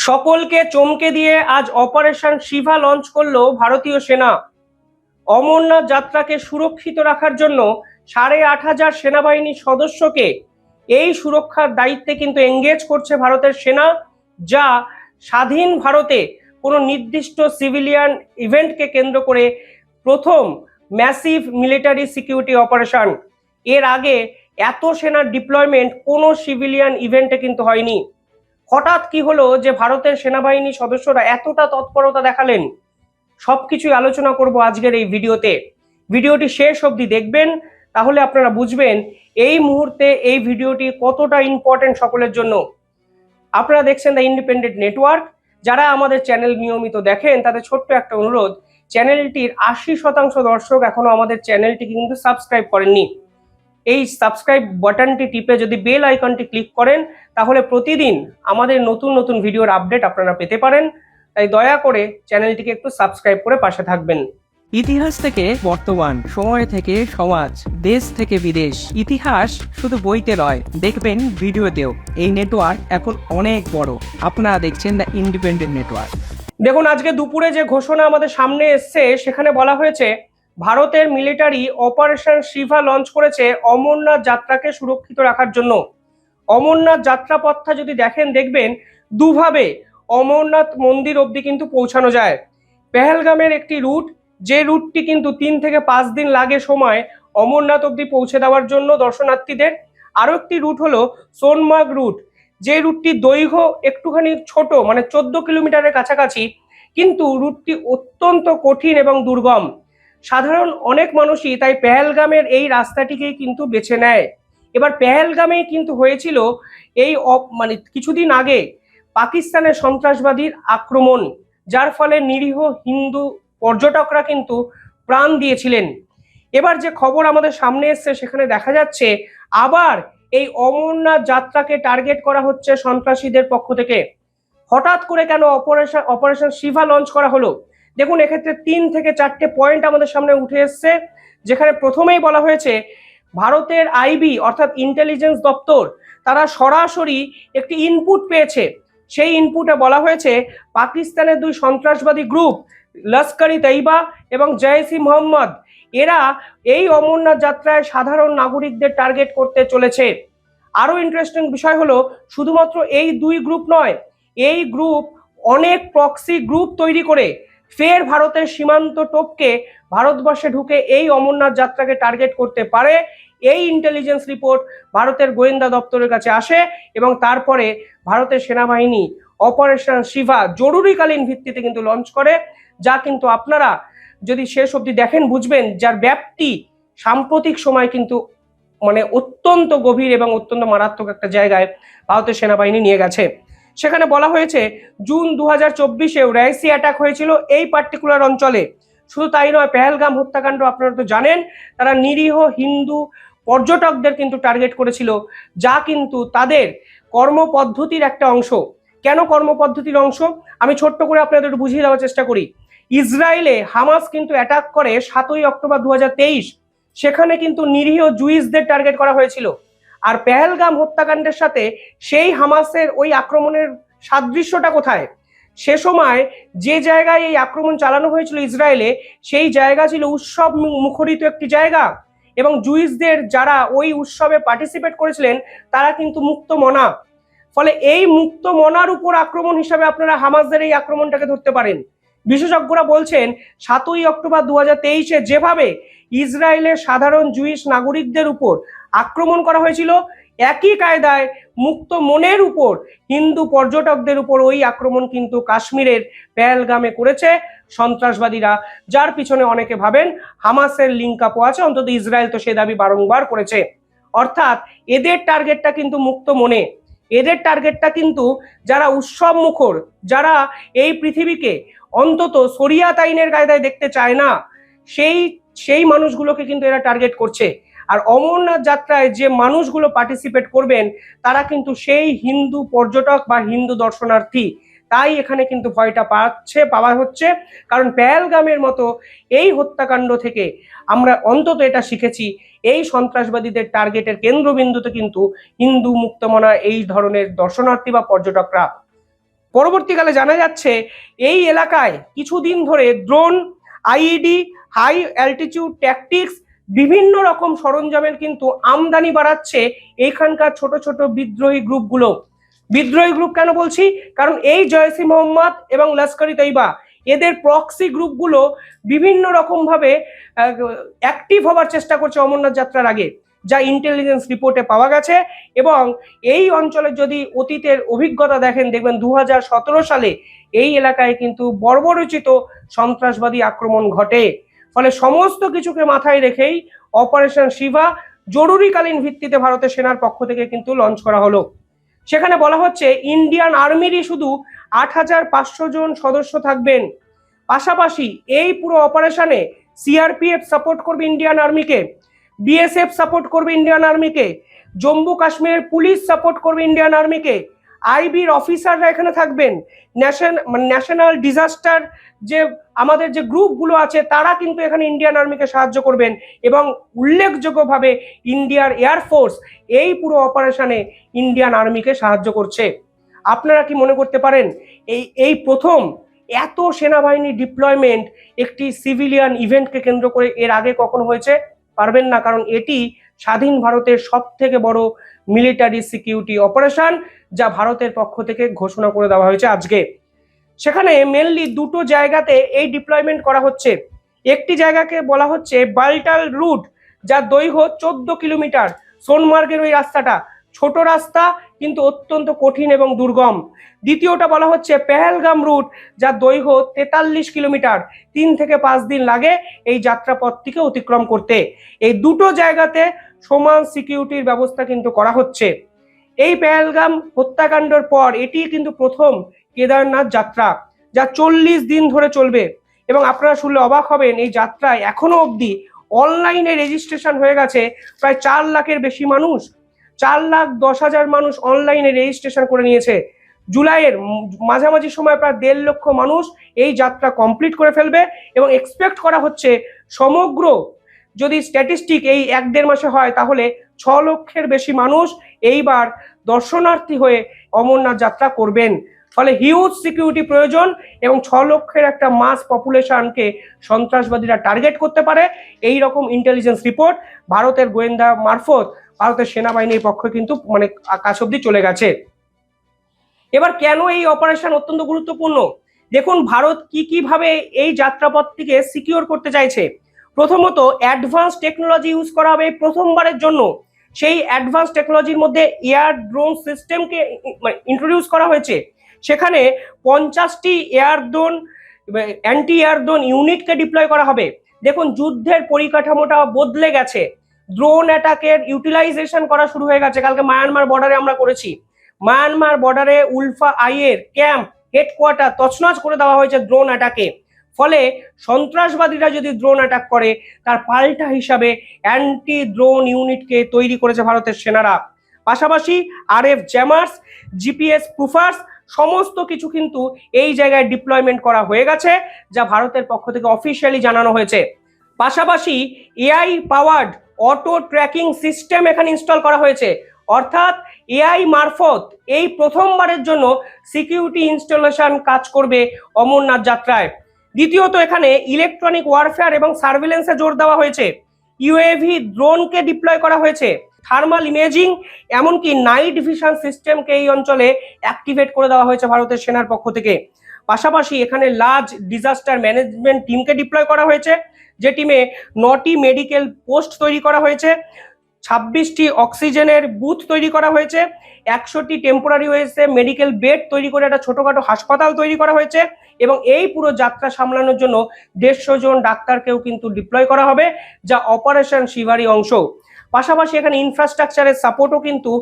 সকলকে চমকে দিয়ে আজ অপারেশন শিভা লঞ্চ করল ভারতীয় সেনা। অমরনাথ যাত্রাকে সুরক্ষিত রাখার জন্য সাড়ে আট হাজার সেনাবাহিনীর সদস্যকে এই সুরক্ষার দায়িত্বে কিন্তু এঙ্গেজ করছে ভারতের সেনা, যা স্বাধীন ভারতে কোনো নির্দিষ্ট সিভিলিয়ান ইভেন্টকে কেন্দ্র করে প্রথম ম্যাসিভ মিলিটারি সিকিউরিটি অপারেশন এর আগে এত সেনার ডিপ্লয়মেন্ট কোনো সিভিলিয়ান ইভেন্টে কিন্তু হয়নি। হঠাৎ কি হলো যে ভারতের সেনাবাহিনী সদস্যরা এতটা তৎপরতা দেখালেন? সবকিছুই আলোচনা করব আজকের এই ভিডিওতে। ভিডিওটি শেষ অবধি দেখবেন, তাহলে আপনারা বুঝবেন এই মুহূর্তে এই ভিডিওটি কতটা ইম্পর্টেন্ট সকলের জন্য। আপনারা দেখছেন দ্য ইন্ডিপেন্ডেন্ট নেটওয়ার্ক যারা আমাদের চ্যানেল নিয়মিত দেখেন, তাদের ছোট্ট একটা অনুরোধ, চ্যানেলটির আশি শতাংশ দর্শক এখনও আমাদের চ্যানেলটি কিন্তু সাবস্ক্রাইব করেননি। এই সাবস্ক্রাইব বাটনটি টিপে যদি বেল আইকনটি ক্লিক করেন তাহলে প্রতিদিন আমাদের নতুন নতুন ভিডিওর আপডেট আপনারা পেতে পারেন। তাই দয়া করে চ্যানেলটিকে একটু সাবস্ক্রাইব করে পাশে থাকবেন। ইতিহাস থেকে বর্তমান সময় থেকে সমাজ দেশ থেকে বিদেশ ইতিহাস শুধু বইতে নয় দেখবেন ভিডিওতেও। এই নেটওয়ার্ক এখন অনেক বড়। আপনারা দেখছেন দ্য ইন্ডিপেন্ডেন্ট নেটওয়ার্ক দেখুন আজকে দুপুরে যে ঘোষণা আমাদের সামনে এসছে সেখানে বলা হয়েছে ভারতের মিলিটারি অপারেশন শিভা লঞ্চ করেছে অমরনাথ যাত্রাকে সুরক্ষিত রাখার জন্য। অমরনাথ যাত্রাপথটা যদি দেখেন, দেখবেন দুভাবে অমরনাথ মন্দির অবধি কিন্তু পৌঁছানো যায়। পেহেলগামের একটি রুট, যে রুটটি কিন্তু তিন থেকে পাঁচ দিন লাগে সময় অমরনাথ অবধি পৌঁছে দেওয়ার জন্য দর্শনার্থীদের। আরও একটি রুট হলো সোনমার্গ রুট, যে রুটটি দৈর্ঘ্য একটুখানি ছোট মানে চোদ্দ কিলোমিটারের কাছাকাছি, কিন্তু রুটটি অত্যন্ত কঠিন এবং দুর্গম। সাধারণ অনেক মানুষই তাই পেহেলগামের এই রাস্তাটিকেই কিন্তু বেছে নেয়। এবার পেহেলগামেই কিন্তু হয়েছিল এই মানে কিছুদিন আগে পাকিস্তানের সন্ত্রাসবাদীর আক্রমণ, যার ফলে নিরীহ হিন্দু পর্যটকরা কিন্তু প্রাণ দিয়েছিলেন। এবার যে খবর আমাদের সামনে এসছে, সেখানে দেখা যাচ্ছে আবার এই অমরনাথ যাত্রাকে টার্গেট করা হচ্ছে সন্ত্রাসীদের পক্ষ থেকে। হঠাৎ করে কেন অপারেশন অপারেশন শিভা লঞ্চ করা হলো? দেখুন, এক্ষেত্রে তিন থেকে চারটে পয়েন্ট আমাদের সামনে উঠে এসছে, যেখানে প্রথমেই বলা হয়েছে ভারতের আইবি অর্থাৎ ইন্টেলিজেন্স দপ্তর, তারা সরাসরি একটি ইনপুট পেয়েছে। সেই ইনপুটে বলা হয়েছে, পাকিস্তানের দুই সন্ত্রাসবাদী গ্রুপ লস্করি তৈবা এবং জয়সি মোহাম্মদ, এরা এই অমরনাথ যাত্রায় সাধারণ নাগরিকদের টার্গেট করতে চলেছে। আরও ইন্টারেস্টিং বিষয় হলো, শুধুমাত্র এই দুই গ্রুপ নয়, এই গ্রুপ অনেক প্রক্সি গ্রুপ তৈরি করে ফের ভারতের সীমান্ত টপকে ভারতবর্ষে ঢুকে এই অমরনাথ যাত্রাকে টার্গেট করতে পারে, এই ইন্টেলিজেন্স রিপোর্ট ভারতের গোয়েন্দা দপ্তরের কাছে আসে এবং তারপরে ভারতের সেনাবাহিনী অপারেশন শিভা জরুরিকালীন ভিত্তিতে কিন্তু লঞ্চ করে, যা কিন্তু আপনারা যদি শেষ অবধি দেখেন বুঝবেন যার ব্যাপ্তি সাম্প্রতিক সময় কিন্তু মানে অত্যন্ত গভীর এবং অত্যন্ত মারাত্মক একটা জায়গায় ভারতের সেনাবাহিনী নিয়ে গেছে। সেখানে বলা হয়েছে, জুন দু হাজার চব্বিশেও রাইসি অ্যাটাক হয়েছিল এই পার্টিকুলার অঞ্চলে। শুধু তাই নয়, পেহেলগাম হত্যাকাণ্ড আপনারা তো জানেন, তারা নিরীহ হিন্দু পর্যটকদের কিন্তু টার্গেট করেছিল, যা কিন্তু তাদের কর্মপদ্ধতির একটা অংশ। কেন কর্মপদ্ধতির অংশ? আমি ছোট্ট করে আপনাদের একটু বুঝিয়ে দেওয়ার চেষ্টা করি। ইসরায়েলে হামাস কিন্তু অ্যাটাক করে সাতই অক্টোবর দু হাজার তেইশ। সেখানে কিন্তু নিরীহ জুইসদের টার্গেট করা হয়েছিল। আর পেহেলগাম হত্যাকাণ্ডের সাথে সেই হামাসের ওই আক্রমণের সাদৃশ্যটা কোথায়? সে সময় যে জায়গায় এই আক্রমণ চালানো হয়েছিল ইসরায়েলে, সেই জায়গা ছিল উৎসব মুখরিত একটি জায়গা এবং জুইসদের যারা ওই উৎসবে পার্টিসিপেট করেছিলেন, তারা কিন্তু মুক্ত মনা। ফলে এই মুক্ত মনার উপর আক্রমণ হিসাবে আপনারা হামাসদের এই আক্রমণটাকে ধরতে পারেন। বিশেষজ্ঞরা বলছেন, সাতই অক্টোবর দু হাজার যেভাবে ইসরায়েলের সাধারণ জুইশ নাগরিকদের উপর আক্রমণ করা হয়েছিল, একই কায়দায় মুক্ত মনের উপর হিন্দু পর্যটকদের উপর ওই আক্রমণ কিন্তু কাশ্মীরের পেহেলগামে করেছে সন্ত্রাসবাদীরা। যার পিছনে অনেকে ভাবেন, হামাসের লিঙ্ক আছে, অন্তত ইসরায়েল তো সে দাবি বারংবার করেছে। অর্থাৎ এদের টার্গেটটা কিন্তু মুক্ত মনে। এদের টার্গেটটা কিন্তু যারা উৎসব মুখর, যারা এই পৃথিবীকে অন্তত শরিয়াত আইনের কায়দায় দেখতে চায় না, সেই সেই মানুষগুলোকে কিন্তু এরা টার্গেট করছে। আর অমরনাথ যাত্রায় যে মানুষগুলো পার্টিসিপেট করবেন, তারা কিন্তু সেই হিন্দু পর্যটক বা হিন্দু দর্শনার্থী। তাই এখানে কিন্তু ভয়টা পাচ্ছে, পাওয়া হচ্ছে। কারণ প্যালগামের মতো এই হত্যাকাণ্ড থেকে আমরা অন্তত এটা শিখেছি, এই সন্ত্রাসবাদীদের টার্গেটের কেন্দ্রবিন্দুতে কিন্তু হিন্দু মুক্তমনা এই ধরনের দর্শনার্থী বা পর্যটকরা পরবর্তীকালে জানা যাচ্ছে এই এলাকায় কিছুদিন ধরে drone IED high altitude tactics বিভিন্ন রকম সরঞ্জামের কিন্তু আমদানি বাড়াচ্ছে এইখানকার ছোট ছোট বিদ্রোহী গ্রুপগুলো বিদ্রোহী গ্রুপ কেন বলছি? কারণ এই জয়সি মোহাম্মদ এবং লস্করি তৈবা এদের প্রক্সি গ্রুপগুলো বিভিন্ন রকমভাবে অ্যাক্টিভ হবার চেষ্টা করছে অমরনাথ যাত্রার আগে। যা ইন্টেলিজেন্স রিপোর্টে পাওয়া গেছে এবং এই অঞ্চলের যদি অতীতের অভিজ্ঞতা দেখেন, দেখবেন দু হাজার সতেরো সালে এই এলাকায় কিন্তু বর্বরচিত সন্ত্রাসবাদী আক্রমণ ঘটে। ফলে সমস্ত কিছুকে মাথায় রেখেই অপারেশন শিবা জরুরিকালীন ভিত্তিতে ভারতের সেনার পক্ষ থেকে কিন্তু লঞ্চ করা হলো। সেখানে বলা হচ্ছে ইন্ডিয়ান আর্মিরই শুধু আট হাজার পাঁচশো জন সদস্য থাকবেন। পাশাপাশি এই পুরো অপারেশনে সিআরপিএফ সাপোর্ট করবে ইন্ডিয়ান আর্মিকে বিএসএফ সাপোর্ট করবে ইন্ডিয়ান আর্মিকে জম্মু কাশ্মীরের পুলিশ সাপোর্ট করবে ইন্ডিয়ান আর্মিকে আইবির অফিসাররা এখানে থাকবেন। ন্যাশন ন্যাশনাল ডিজাস্টার যে আমাদের যে গ্রুপগুলো আছে, তারা কিন্তু এখানে ইন্ডিয়ান আর্মিকে সাহায্য করবেন এবং উল্লেখযোগ্যভাবে ইন্ডিয়ার এয়ারফোর্স এই পুরো অপারেশনে ইন্ডিয়ান আর্মিকে সাহায্য করছে। আপনারা কি মনে করতে পারেন, এই এই প্রথম এত সেনাবাহিনী ডিপ্লয়মেন্ট একটি সিভিলিয়ান ইভেন্টকে কেন্দ্র করে এর আগে কখন হয়েছে? পারবেন না, কারণ এটি স্বাধীন ভারতের সব থেকে বড় মিলিটারি সিকিউরিটি অপারেশন যা ভারতের পক্ষ থেকে ঘোষণা করে দেওয়া হয়েছে আজকে। সেখানে মেনলি দুটো জায়গাতে এই ডিপ্লয়মেন্ট করা হচ্ছে। একটি জায়গাকে বলা হচ্ছে বাল্টাল রুট যা দৈর্ঘ্য চোদ্দ কিলোমিটার সোনমার্গের ওই রাস্তাটা। ছোট রাস্তা, কিন্তু অত্যন্ত কঠিন এবং দুর্গম। দ্বিতীয়টা বলা হচ্ছে পেহেলগাম রুট যার দৈর্ঘ্য তেতাল্লিশ কিলোমিটার। তিন থেকে পাঁচ দিন লাগে এই যাত্রাপথটিকে অতিক্রম করতে। এই দুটো জায়গাতে সমান সিকিউরিটির ব্যবস্থা কিন্তু করা হচ্ছে। এই পেহেলগাম হত্যাকাণ্ডের পর এটি কিন্তু প্রথম কেদারনাথ যাত্রা, যা চল্লিশ দিন ধরে চলবে। এবং আপনারা শুনলে অবাক হবেন, এই যাত্রায় এখনও অবধি অনলাইনে রেজিস্ট্রেশন হয়ে গেছে। প্রায় চার লাখের বেশি মানুষ চার লাখ দশ হাজার মানুষ অনলাইনে রেজিস্ট্রেশন করে নিয়েছে। জুলাইয়ের মাঝামাঝি সময় প্রায় দেড় লক্ষ মানুষ এই যাত্রা কমপ্লিট করে ফেলবে এবং এক্সপেক্ট করা হচ্ছে সমগ্র যদি স্ট্যাটিস্টিক এই এক দেড় মাসে হয়, তাহলে ছ লক্ষের বেশি মানুষ এইবার দর্শনার্থী হয়ে অমরনাথ যাত্রা করবেন। ফলে হিউজ সিকিউরিটি প্রয়োজন এবং ছ লক্ষের একটা মাস পপুলেশনকে সন্ত্রাসবাদীরা টার্গেট করতে পারে। এই রকম ইন্টেলিজেন্স রিপোর্ট ভারতের গোয়েন্দা মারফত ভারতের সেনাবাহিনীর পক্ষে কিন্তু মানে কাছ অব্দি চলে গেছে। এবার কেন এই অপারেশন অত্যন্ত গুরুত্বপূর্ণ? দেখুন, ভারত কি কীভাবে এই যাত্রাপথটিকে সিকিওর করতে চাইছে? প্রথমত অ্যাডভান্স টেকনোলজি ইউজ করা হবে প্রথমবারের জন্য। সেই অ্যাডভান্স টেকনোলজির মধ্যে এয়ার ড্রোন সিস্টেমকে ইন্ট্রোডিউস করা হয়েছে। সেখানে পঞ্চাশটি এয়ারড্রোন অ্যান্টি এয়ারড্রোন ইউনিটকে ডিপ্লয় করা হবে। দেখুন, যুদ্ধের পরিকাঠামোটা বদলে গেছে। ড্রোন অ্যাটাকের ইউটিলাইজেশন করা শুরু হয়ে গেছে। কালকে মায়ানমার বর্ডারে আমরা করেছি। মায়ানমার বর্ডারে উলফা আইয়ের ক্যাম্প, হেডকোয়ার্টার তছনছ করে দেওয়া হয়েছে ড্রোন অ্যাটাকে। ফলে সন্ত্রাসবাদীরা যদি ড্রোন অ্যাটাক করে, তার পাল্টা হিসাবে অ্যান্টি ড্রোন ইউনিটকে তৈরি করেছে ভারতের সেনারা। পাশাপাশি আর এফ জ্যামার্স, জিপিএস প্রুফার্স সমস্ত কিছু কিন্তু এই জায়গায় ডিপ্লয়মেন্ট করা হয়ে গেছে, যা ভারতের পক্ষ থেকে অফিসিয়ালি জানানো হয়েছে। পাশাপাশি AI powered auto tracking system এখানে ইনস্টল করা হয়েছে। অর্থাৎ এআই মারফত এই প্রথমবারের জন্য সিকিউরিটি ইনস্টলেশন কাজ করবে অমরনাথ যাত্রায়। দ্বিতীয়ত এখানে ইলেকট্রনিক ওয়ারফেয়ার এবং সার্ভিলেন্সে জোর দেওয়া হয়েছে। ইউএভি ড্রোনকে ডিপ্লয় করা হয়েছে। থার্মাল ইমেজিং এমনকি নাইট ভিশন সিস্টেমকে এই অঞ্চলে অ্যাক্টিভেট করে দেওয়া হয়েছে ভারতের সেনার পক্ষ থেকে। পাশাপাশি এখানে লার্জ ডিজাস্টার ম্যানেজমেন্ট টিমকে ডিপ্লয় করা হয়েছে, যে টিমে নটি মেডিকেল পোস্ট তৈরি করা হয়েছে, ছাব্বিশটি অক্সিজেনের বুথ তৈরি করা হয়েছে, একশোটি টেম্পোরারি হয়েছে মেডিকেল বেড তৈরি করে একটা ছোটোখাটো হাসপাতাল তৈরি করা হয়েছে এবং এই পুরো যাত্রা সামলানোর জন্য দেড়শো জন ডাক্তারকেও কিন্তু ডিপ্লয় করা হবে, যা অপারেশন শিভারি অংশ। পাশাপাশি এখানে ইনফ্রাস্ট্রাকচারের সাপোর্টও কিন্তু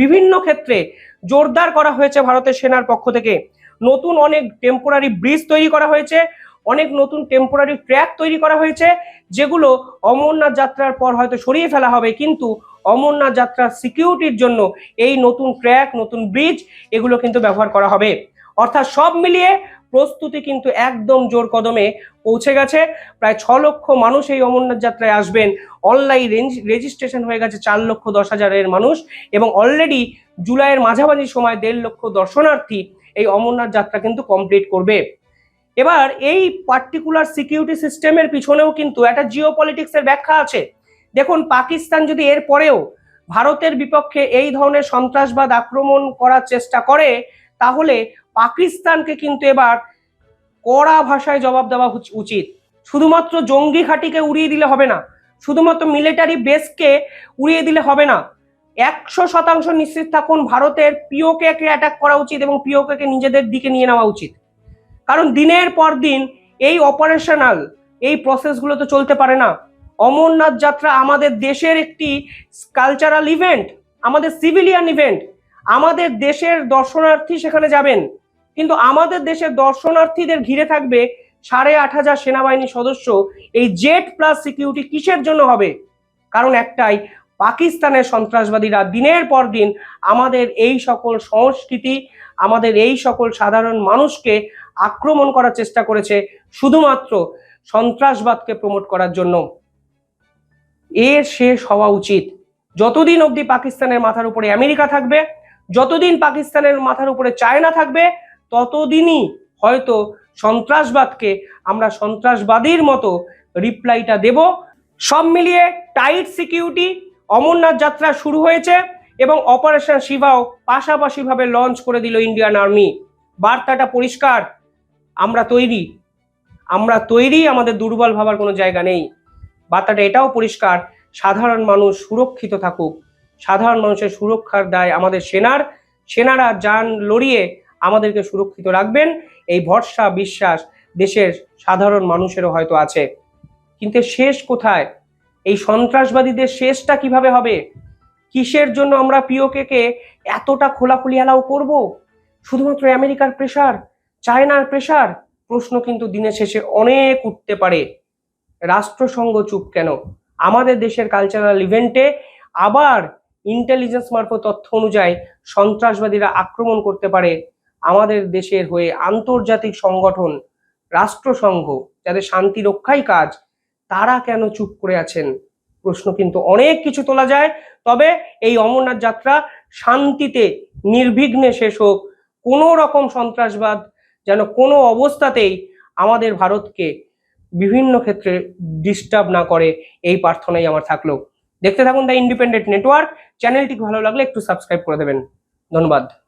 বিভিন্ন ক্ষেত্রে জোরদার করা হয়েছে ভারতের সেনার পক্ষ থেকে। নতুন অনেক টেম্পোরারি ব্রিজ তৈরি করা হয়েছে, অনেক নতুন টেম্পোরারি ট্র্যাক তৈরি করা হয়েছে, যেগুলো অমরনাথ যাত্রার পর হয়তো সরিয়ে ফেলা হবে, কিন্তু অমরনাথ যাত্রার সিকিউরিটির জন্য এই নতুন ট্র্যাক নতুন ব্রিজ এগুলো কিন্তু ব্যবহার করা হবে। অর্থাৎ সব মিলিয়ে প্রস্তুতি কিন্তু একদম জোর কদমে পৌঁছে গেছে। প্রায় ছ লক্ষ মানুষ এই অমরনাথ যাত্রায় আসবেন। অনলাইন রেজিস্ট্রেশন হয়ে গেছে চার লক্ষ দশ হাজারের মানুষ এবং অলরেডি জুলাইয়ের মাঝামাঝি সময় দেড় লক্ষ দর্শনার্থী এই অমরনাথ যাত্রা কিন্তু কমপ্লিট করবে। এবার এই পার্টিকুলার সিকিউরিটি সিস্টেমের পিছনেও কিন্তু একটা জিও পলিটিক্সের ব্যাখ্যা আছে। দেখুন, পাকিস্তান যদি এর পরেও ভারতের বিপক্ষে এই ধরনের সন্ত্রাসবাদ আক্রমণ করার চেষ্টা করে, তাহলে পাকিস্তানকে কিন্তু এবার কড়া ভাষায় জবাব দেওয়া উচিত। শুধুমাত্র জঙ্গি ঘাঁটিকে উড়িয়ে দিলে হবে না, শুধুমাত্র মিলিটারি বেসকে উড়িয়ে দিলে হবে না, একশো শতাংশ নিশ্চিত থাকুন ভারতের পিওকে অ্যাটাক করা উচিত এবং পিওকে নিজেদের দিকে নিয়ে নেওয়া উচিত। কারণ দিনের পর দিন এই অপারেশনাল এই প্রসেসগুলো তো চলতে পারে না। অমরনাথ যাত্রা আমাদের দেশের একটি কালচারাল ইভেন্ট আমাদের সিভিলিয়ান ইভেন্ট আমাদের দেশের দর্শনার্থী সেখানে যাবেন। কিন্তু আমাদের দেশের দর্শনার্থীদের ঘিরে থাকবে সাড়ে আট হাজার সেনাবাহিনী সদস্য। এই জেট প্লাস সিকিউরিটি কিসের জন্য হবে? কারণ একটাই, পাকিস্তানের সন্ত্রাসবাদীরা দিনের পর দিন আমাদের এই সকল সংস্কৃতি, আমাদের এই সকল সাধারণ মানুষকে আক্রমণ করার চেষ্টা করেছে শুধুমাত্র সন্ত্রাসবাদকে প্রমোট করার জন্য। এর শেষ হওয়া উচিত। যতদিন অবধি পাকিস্তানের মাথার উপরে আমেরিকা থাকবে, যতদিন পাকিস্তানের মাথার উপরে চায়না থাকবে ততদিনই হয়তো সন্ত্রাসবাদকে আমরা সন্ত্রাসবাদীর মতো রিপ্লাইটা দেব। সব মিলিয়ে টাইট সিকিউরিটি অমরনাথ যাত্রা শুরু হয়েছে এবং অপারেশন শিবাও পাশাপাশিভাবে লঞ্চ করে দিল ইন্ডিয়ান আর্মি বার্তাটা পরিষ্কার, আমরা তৈরি। আমরা তৈরি, আমাদের দুর্বল ভাবার কোনো জায়গা নেই। বার্তাটা এটাও পরিষ্কার, সাধারণ মানুষ সুরক্ষিত থাকুক। সাধারণ মানুষের সুরক্ষার দায় আমাদের সেনার। সেনারা যান লড়িয়ে আমাদেরকে সুরক্ষিত রাখবেন। এই ভরসা, বিশ্বাস দেশের সাধারণ মানুষেরও হয়তো আছে। কিন্তু শেষ কোথায়? এই সন্ত্রাসবাদীদের শেষটা কীভাবে হবে? কিসের জন্য আমরা পিওকে কে এতটা খোলাখুলি অ্যালাউ করব? শুধুমাত্র আমেরিকার প্রেশার চায়নার প্রেসার প্রশ্ন কিন্তু দিনের শেষে অনেক উঠতে পারে। রাষ্ট্রসংঘ চুপ কেন? আমাদের দেশের কালচারাল ইভেন্টে আবার ইন্টেলিজেন্স মারফত তথ্য অনুযায়ী সন্ত্রাসবাদীরা আক্রমণ করতে পারে। আমাদের দেশের হয়ে আন্তর্জাতিক সংগঠন, রাষ্ট্রসংঘ, যাদের শান্তি রক্ষাই কাজ, তারা কেন চুপ করে আছেন? প্রশ্ন কিন্তু অনেক কিছু তোলা যায়। তবে এই অমরনাথ যাত্রা শান্তিতে, নির্বিঘ্নে শেষ হোক। কোনো রকম সন্ত্রাসবাদ যেন কোনো অবস্থাতেই আমাদের ভারতকে বিভিন্ন ক্ষেত্রে ডিস্টার্ব না করে, এই প্রার্থনাই আমার থাকল। দেখতে থাকুন দ্য ইন্ডিপেন্ডেন্ট নেটওয়ার্ক চ্যানেলটি ভালো লাগলে একটু সাবস্ক্রাইব করে দেবেন। ধন্যবাদ।